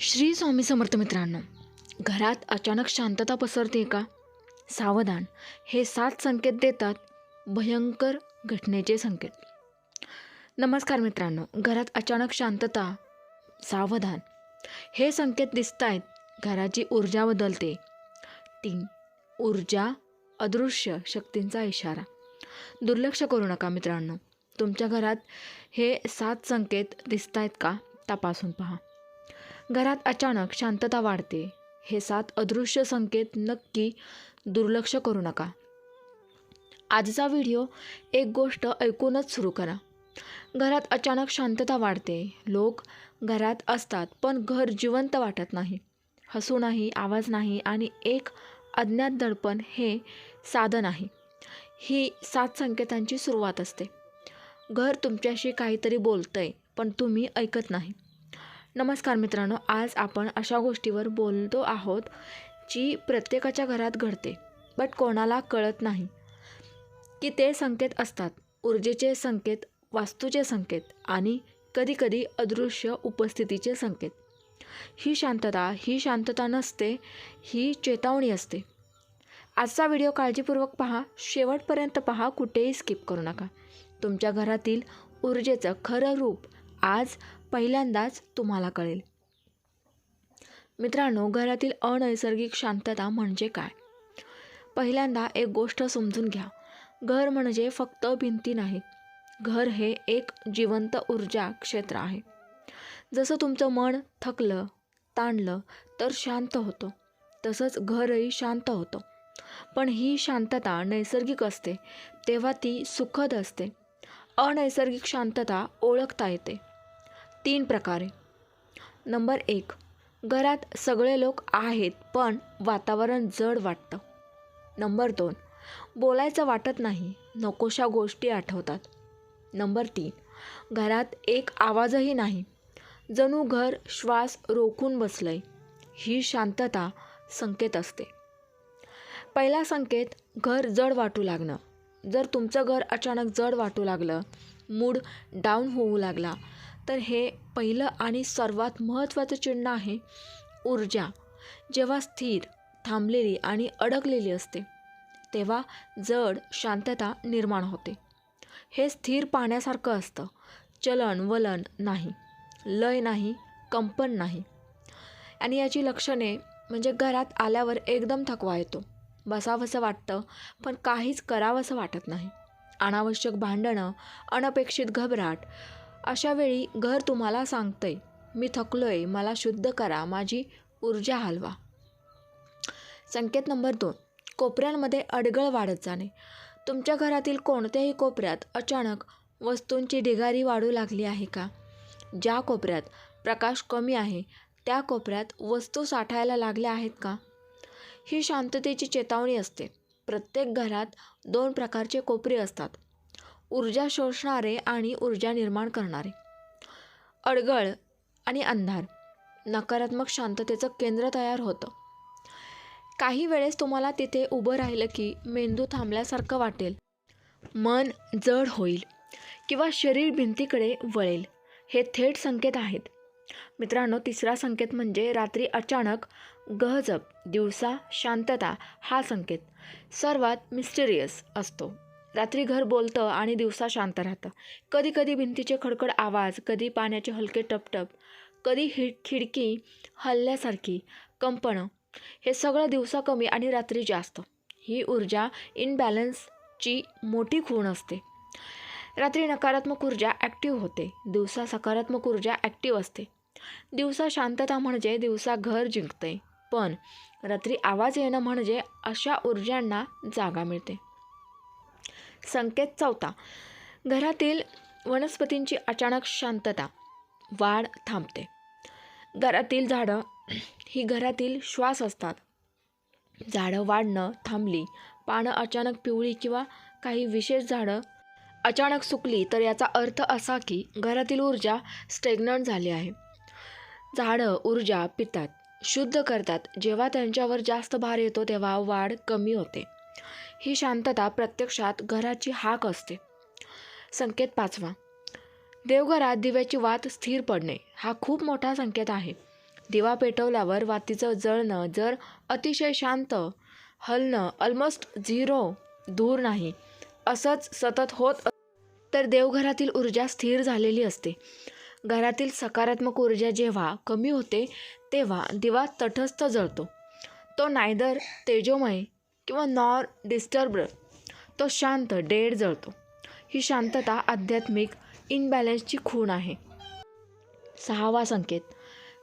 श्री स्वामी समर्थ मित्रांनो घरात अचानक शांतता पसरते का? सावधान. हे सात संकेत देतात भयंकर घटनेचे संकेत. नमस्कार मित्रांनो घरात अचानक शांतता सावधान. हे संकेत दिसत आहेत घराची ऊर्जा बदलते. तीन. ऊर्जा अदृश्य शक्तींचा इशारा. दुर्लक्ष करू नका मित्रांनो. तुमच्या घरात हे सात संकेत दिसत आहेत का? तपासून पहा. घरात अचानक शांतता वाढते. हे सात अदृश्य संकेत नक्की दुर्लक्ष करू नका. आजचा व्हिडिओ एक गोष्ट ऐकूनच सुरू करा. घरात अचानक शांतता वाढते. लोक घरात असतात पण घर जिवंत वाटत नाही. हसू नाही आवाज नाही आणि एक अज्ञात दडपण हे साधन आहे. ही सात संकेतांची सुरुवात असते. घर तुमच्याशी काहीतरी बोलतंय पण तुम्ही ऐकत नाही. नमस्कार मित्रांनो आज आपण अशा गोष्टीवर बोलतो आहोत जी प्रत्येकाच्या घरात घडते बट कोणाला कळत नाही. की ते संकेत असतात ऊर्जेचे संकेत वास्तूचे संकेत आणि कधीकधी अदृश्य उपस्थितीचे संकेत. ही शांतता ही शांतता नसते ही चेतावणी असते. आजचा व्हिडिओ काळजीपूर्वक पहा शेवटपर्यंत पहा कुठेही स्किप करू नका. तुमच्या घरातील ऊर्जेचं खरं रूप आज पहिल्यांदाच तुम्हाला कळेल. मित्रांनो घरातील अनैसर्गिक शांतता म्हणजे काय? पहिल्यांदा एक गोष्ट समजून घ्या. घर म्हणजे फक्त भिंती नाहीत घर हे एक जिवंत ऊर्जा क्षेत्र आहे. जसं तुमचं मन थकलं ताणलं तर शांत होतं. तसंच घरही शांत होतं. पण ही शांतता नैसर्गिक असते तेव्हा ती सुखद असते. अनैसर्गिक शांतता ओळखता येते. तीन प्रकारे. नंबर एक घरात सगळे लोक आहेत पण वातावरण जड वाटतं. नंबर दोन बोलायचं वाटत नाही नकोशा गोष्टी आठवतात. नंबर तीन घरात एक आवाजही नाही. जणू घर श्वास रोखून बसलंय. ही शांतता संकेत असते. पहिला संकेत घर जड वाटू लागणं. जर तुमचं घर अचानक जड वाटू लागलं मूड डाऊन होऊ लागला. तर हे पहिलं आणि सर्वात महत्त्वाचं चिन्ह आहे ऊर्जा. जेव्हा स्थिर थांबलेली आणि अडकलेली असते तेव्हा जड शांतता निर्माण होते. हे स्थिर पाण्यासारखं असतं. चलन वलन नाही. लय नाही कंपन नाही. आणि याची लक्षणे म्हणजे घरात आल्यावर एकदम थकवा येतो. बसावंसं वाटतं पण काहीच करावंसं वाटत नाही. अनावश्यक भांडणं अनपेक्षित घबराट अशा वेळी घर तुम्हाला सांगतंय मी थकलोय मला शुद्ध करा माझी ऊर्जा हलवा. संकेत नंबर दोन. कोपऱ्यांमध्ये अडगळ वाढत जाणे. तुमच्या घरातील कोणत्याही कोपऱ्यात अचानक वस्तूंची ढिगारी वाढू लागली आहे का? ज्या कोपऱ्यात प्रकाश कमी आहे त्या कोपऱ्यात वस्तू साठायला लागल्या आहेत का? ही शांततेची चेतावणी असते. प्रत्येक घरात दोन प्रकारचे कोपरे असतात. ऊर्जा शोषणारे आणि ऊर्जा निर्माण करणारे. अडगळ आणि अंधार. नकारात्मक शांततेचं केंद्र तयार होतं. काही वेळेस तुम्हाला तिथे उभं राहिलं की मेंदू थांबल्यासारखं वाटेल. मन जड होईल किंवा शरीर भिंतीकडे वळेल. हे थेट संकेत आहेत. मित्रांनो तिसरा संकेत म्हणजे रात्री अचानक गहजब दिवसा शांतता हा संकेत. सर्वात मिस्टेरियस असतो. रात्री घर बोलतं आणि दिवसा शांत राहतं. कधी कधी भिंतीचे खडखड आवाज कधी पाण्याचे हलके टपटप कधी हि खिडकी हल्ल्यासारखी कंपनं हे सगळं दिवसा कमी आणि रात्री जास्त. ही ऊर्जा इनबॅलन्सची मोठी खूण असते. रात्री नकारात्मक ऊर्जा ॲक्टिव्ह होते. दिवसा सकारात्मक ऊर्जा ॲक्टिव्ह असते. दिवसा शांतता म्हणजे दिवसा घर जिंकते. पण रात्री आवाज येणं म्हणजे अशा ऊर्जांना जागा मिळते. संकेत चौथा. घरातील वनस्पतींची अचानक शांतता वाढ थांबते. घरातील झाडं ही घरातील श्वास असतात. झाडं वाढणं थांबली पानं अचानक पिवळी किंवा काही विशेष झाडं अचानक सुकली तर याचा अर्थ असा की घरातील ऊर्जा स्टेग्नंट झाली आहे. झाडं ऊर्जा पितात. शुद्ध करतात. जेव्हा त्यांच्यावर जास्त भार येतो तेव्हा वाढ कमी होते. ही शांतता प्रत्यक्षात घराची हाक असते. संकेत पाचवा. देवघरात दिव्याची वात स्थिर पडणे हा खूप मोठा संकेत आहे. दिवा पेटवल्यावर वातीचं जळणं जर अतिशय शांत हलणं ऑलमोस्ट झिरो दूर नाही असंच सतत होत तर देवघरातील ऊर्जा स्थिर झालेली असते. घरातील सकारात्मक ऊर्जा जेव्हा कमी होते तेव्हा दिवा तटस्थ जळतो. तो नायदर तेजोमय किंवा नॉर डिस्टर्ब तो शांत डेड जळतो. ही शांतता आध्यात्मिक इनबॅलन्सची खूण आहे. सहावा संकेत.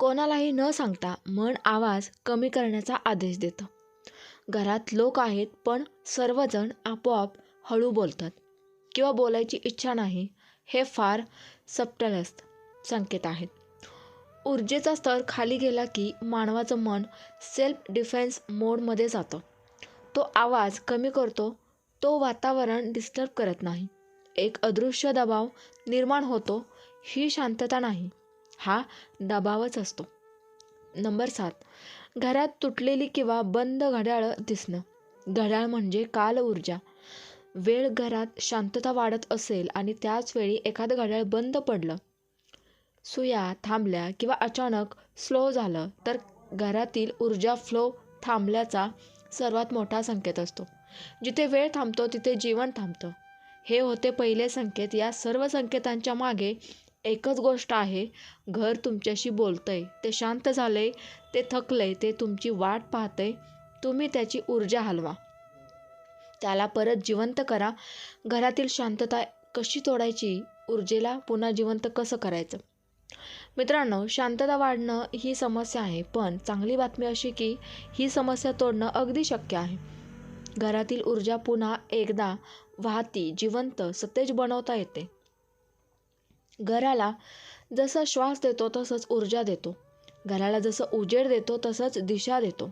कोणालाही न सांगता मन आवाज कमी करण्याचा आदेश देतं. घरात लोक आहेत पण सर्वजण आपोआप हळू बोलतात. किंवा बोलायची इच्छा नाही हे फार सबटलस्त संकेत आहेत. ऊर्जेचा स्तर खाली गेला की मानवाचं मन सेल्फ डिफेन्स मोडमध्ये जातं. तो आवाज कमी करतो तो वातावरण डिस्टर्ब करत नाही. एक अदृश्य दबाव निर्माण होतो ही शांतता नाही हा दबावच असतो. नंबर सात घरात तुटलेली किंवा बंद घड्याळं दिसणं. घड्याळ म्हणजे काल ऊर्जा. वेळ घरात शांतता वाढत असेल आणि त्याच वेळी एखादं घड्याळ बंद पडलं सुया थांबल्या किंवा अचानक स्लो झालं तर घरातील ऊर्जा फ्लो थांबल्याचा सर्वात मोठा संकेत असतो. जिथे वेळ थांबतो तिथे जीवन थांबतं. हे होते पहिले संकेत. या सर्व संकेतांच्या मागे एकच गोष्ट आहे घर तुमच्याशी बोलतंय ते शांत झालंय ते थकलंय ते तुमची वाट पाहतंय तुम्ही त्याची ऊर्जा हलवा. त्याला परत जिवंत करा. घरातील शांतता कशी तोडायची? ऊर्जेला पुन्हा जिवंत कसं करायचं? मित्रांनो शांतता वाढणं ही समस्या आहे पण चांगली बातमी अशी की ही समस्या तोडणं अगदी शक्य आहे. घरातील ऊर्जा पुन्हा एकदा वाहती जिवंत सतेज बनवता येते. घराला जसं श्वास देतो तसंच ऊर्जा देतो. घराला जसं उजेड देतो तसंच दिशा देतो.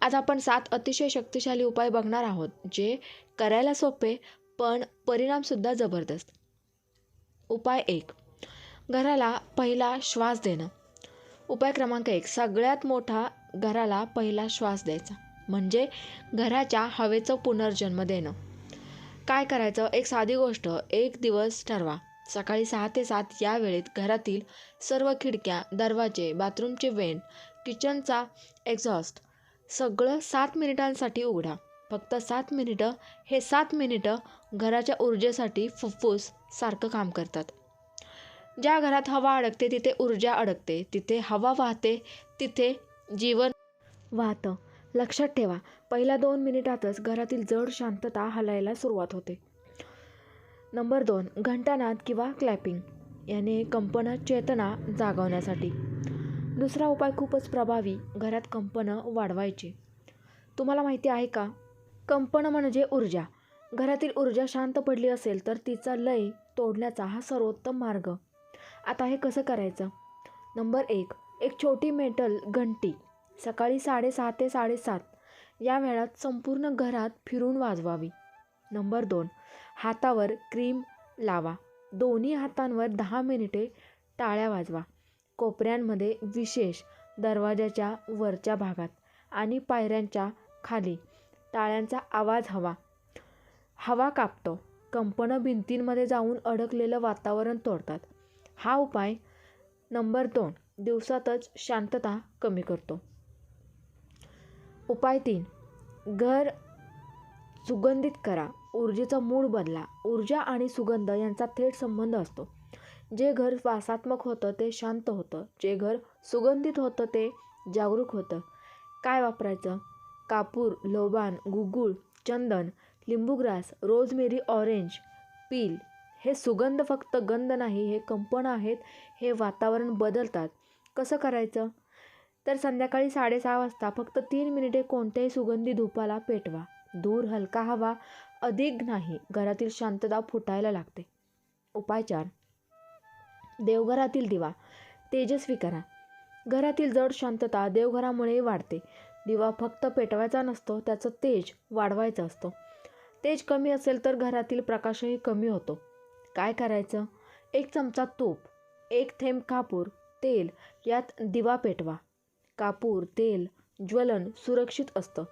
आज आपण सात अतिशय शक्तिशाली उपाय बघणार आहोत जे करायला सोपे पण परिणामसुद्धा जबरदस्त. उपाय एक. घराला पहिला श्वास देणं. उपाय क्रमांक एक सगळ्यात मोठा घराला पहिला श्वास द्यायचा. म्हणजे घराच्या हवेचं पुनर्जन्म देणं. काय करायचं? एक साधी गोष्ट एक दिवस ठरवा. सकाळी सहा ते सात या वेळेत घरातील सर्व खिडक्या दरवाजे बाथरूमचे वेंट किचनचा एक्झॉस्ट सगळं सात मिनिटांसाठी उघडा. फक्त सात मिनिटं हे सात मिनिटं घराच्या ऊर्जेसाठी फुफ्फुस सारखं काम करतात. ज्या घरात हवा अडकते तिथे ऊर्जा अडकते. तिथे हवा वाहते तिथे जीवन वाहतं. लक्षात ठेवा पहिल्या दोन मिनिटातच घरातील जड शांतता हलायला सुरुवात होते. नंबर दोन घंटानाद किंवा क्लॅपिंग याने कंपनं चेतना जागवण्यासाठी. दुसरा उपाय खूपच प्रभावी घरात कंपनं वाढवायचे. तुम्हाला माहिती आहे का? कंपनं म्हणजे ऊर्जा. घरातील ऊर्जा शांत पडली असेल तर तिचा लय तोडण्याचा हा सर्वोत्तम मार्ग. आता हे कसं करायचं? नंबर एक एक छोटी मेटल घंटी सकाळी साडेसहा ते साडेसात या वेळात संपूर्ण घरात फिरून वाजवावी. नंबर दोन हातावर क्रीम लावा. दोन्ही हातांवर दहा मिनिटे टाळ्या वाजवा. कोपऱ्यांमध्ये विशेष दरवाजाच्या वरच्या भागात आणि पायऱ्यांच्या खाली टाळ्यांचा आवाज हवा. हवा कापतो. कंपनं भिंतींमध्ये जाऊन अडकलेलं वातावरण तोडतात. हा उपाय नंबर दोन दिवसातच शांतता कमी करतो. उपाय तीन घर सुगंधित करा. ऊर्जेचा मूड बदला. ऊर्जा आणि सुगंध यांचा थेट संबंध असतो. जे घर वासात्मक होतं ते शांत होतं. जे घर सुगंधित होतं ते जागरूक होतं. काय वापरायचं? कापूर लोबान गुगुळ चंदन लिंबूग्रास रोजमेरी ऑरेंज पील हे सुगंध फक्त गंध नाही हे कंपन आहेत हे वातावरण बदलतात. कसं करायचं? तर संध्याकाळी साडेसहा वाजता फक्त तीन मिनिटे कोणत्याही सुगंधी धुपाला पेटवा. दूर हलका हवा अधिक नाही घरातील शांतता फुटायला लागते. उपाय चार. देवघरातील दिवा. तेजस्वी करा. घरातील जड शांतता देवघरामुळे वाढते. दिवा फक्त पेटवायचा नसतो त्याचं तेज वाढवायचं असतो. तेज कमी असेल तर घरातील प्रकाशही कमी होतो. काय करायचं? एक चमचा तूप एक थेंब कापूर तेल यात दिवा पेटवा. कापूर तेल ज्वलन सुरक्षित असतं.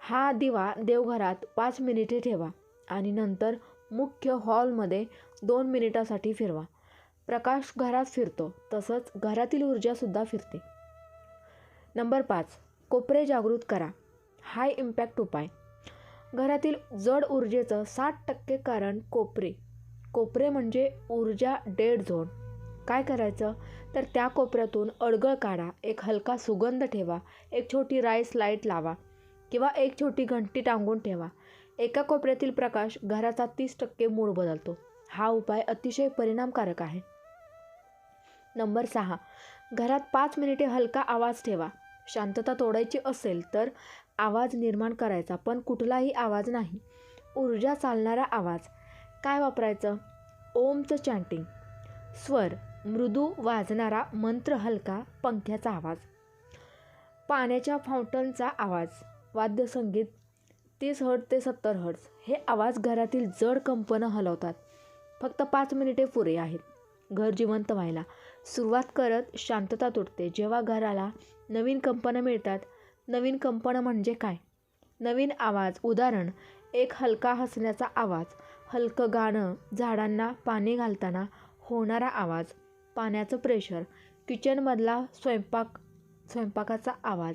हा दिवा देवघरात पाच मिनिटे ठेवा आणि नंतर मुख्य हॉलमध्ये दोन मिनिटासाठी फिरवा. प्रकाश घरात फिरतो तसंच घरातील ऊर्जासुद्धा फिरते. नंबर पाच कोपरे जागृत करा. हाय इम्पॅक्ट उपाय. घरातील जड ऊर्जेचं साठ टक्के कारण कोपरे. कोपरे म्हणजे ऊर्जा डेड झोन. काय करायचं? तर त्या कोपऱ्यातून अडगळ काढा एक हलका सुगंध ठेवा एक छोटी राईस लाइट लावा किंवा एक छोटी घंटी टांगून ठेवा. एका कोपऱ्यातील प्रकाश घराचा तीस टक्के मूड बदलतो. हा उपाय अतिशय परिणामकारक आहे. नंबर सहा. घरात पाच मिनिटे हलका आवाज ठेवा. शांतता तोडायची असेल तर आवाज निर्माण करायचा पण कुठलाही आवाज नाही. ऊर्जा चालणारा आवाज. काय वापरायचं? ओमचं चॅन्टिंग स्वर मृदू वाजणारा मंत्र हलका पंख्याचा आवाज. पाण्याच्या फाउंटनचा आवाज वाद्यसंगीत तीस हर्ट ते सत्तर हर्ट्स हे आवाज घरातील जड कंपनं हलवतात. फक्त पाच मिनिटे पुरे आहेत. घर जिवंत व्हायला. सुरुवात करत शांतता तुटते. जेव्हा घराला नवीन कंपनं मिळतात नवीन कंपनं म्हणजे काय? नवीन आवाज उदाहरण एक हलका हसण्याचा आवाज हलकं गाणं झाडांना पाणी घालताना होणारा आवाज पाण्याचं प्रेशर किचनमधला स्वयंपाक स्वयंपाकाचा आवाज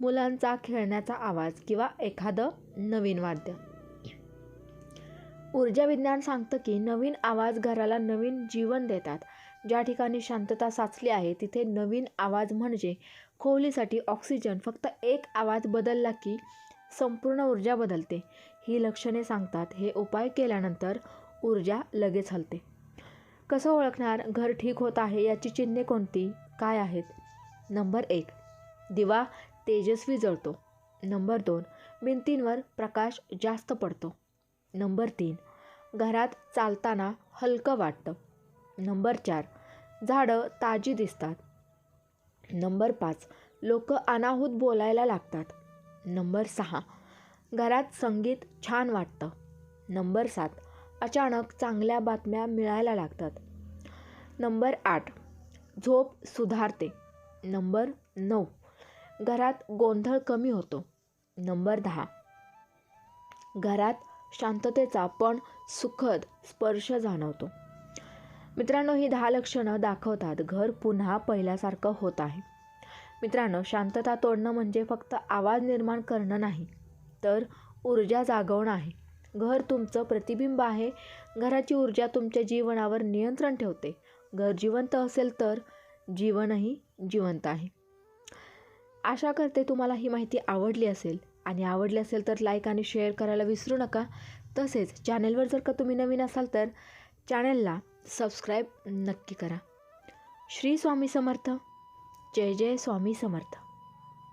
मुलांचा खेळण्याचा आवाज किंवा एखादं नवीन वाद्य. ऊर्जा विज्ञान सांगतं की नवीन आवाज घराला नवीन जीवन देतात. ज्या ठिकाणी शांतता साचली आहे तिथे नवीन आवाज म्हणजे खोलीसाठी ऑक्सिजन फक्त एक आवाज बदलला की संपूर्ण ऊर्जा बदलते. ही लक्षणे सांगतात. हे उपाय केल्यानंतर ऊर्जा लगेच हलते. कसं ओळखणार? घर ठीक होत आहे याची चिन्हे कोणती? काय आहेत? नंबर एक. दिवा तेजस्वी जळतो. नंबर दोन. भिंतींवर प्रकाश जास्त पडतो. नंबर तीन. घरात चालताना हलकं वाटतं. नंबर चार. झाडं ताजी दिसतात. नंबर पाच. लोक अनाहूत बोलायला लागतात. नंबर सहा. घरात संगीत छान वाटतं. नंबर सात. अचानक चांगल्या बातम्या मिळायला लागतात. नंबर आठ. झोप सुधारते. नंबर नऊ. घरात गोंधळ कमी होतो. नंबर दहा. घरात शांततेचा पण सुखद स्पर्श जाणवतो. मित्रांनो ही दहा लक्षणं दाखवतात. घर पुन्हा पहिल्यासारखं होत आहे. मित्रांनो शांतता तोडणं म्हणजे फक्त आवाज निर्माण करणं नाही. तर ऊर्जा जागवणं आहे. घर तुमचं प्रतिबिंब आहे. घराची ऊर्जा तुमच्या जीवनावर नियंत्रण ठेवते. घर जिवंत असेल तर जीवनही जिवंत आहे. आशा करते तुम्हाला ही माहिती आवडली असेल. आणि आवडली असेल तर लाईक आणि शेअर करायला विसरू नका. तसेच चॅनेलवर जर का तुम्ही नवीन असाल तर चॅनेलला सबस्क्राईब नक्की करा. श्री स्वामी समर्थ. जय जय स्वामी समर्थ.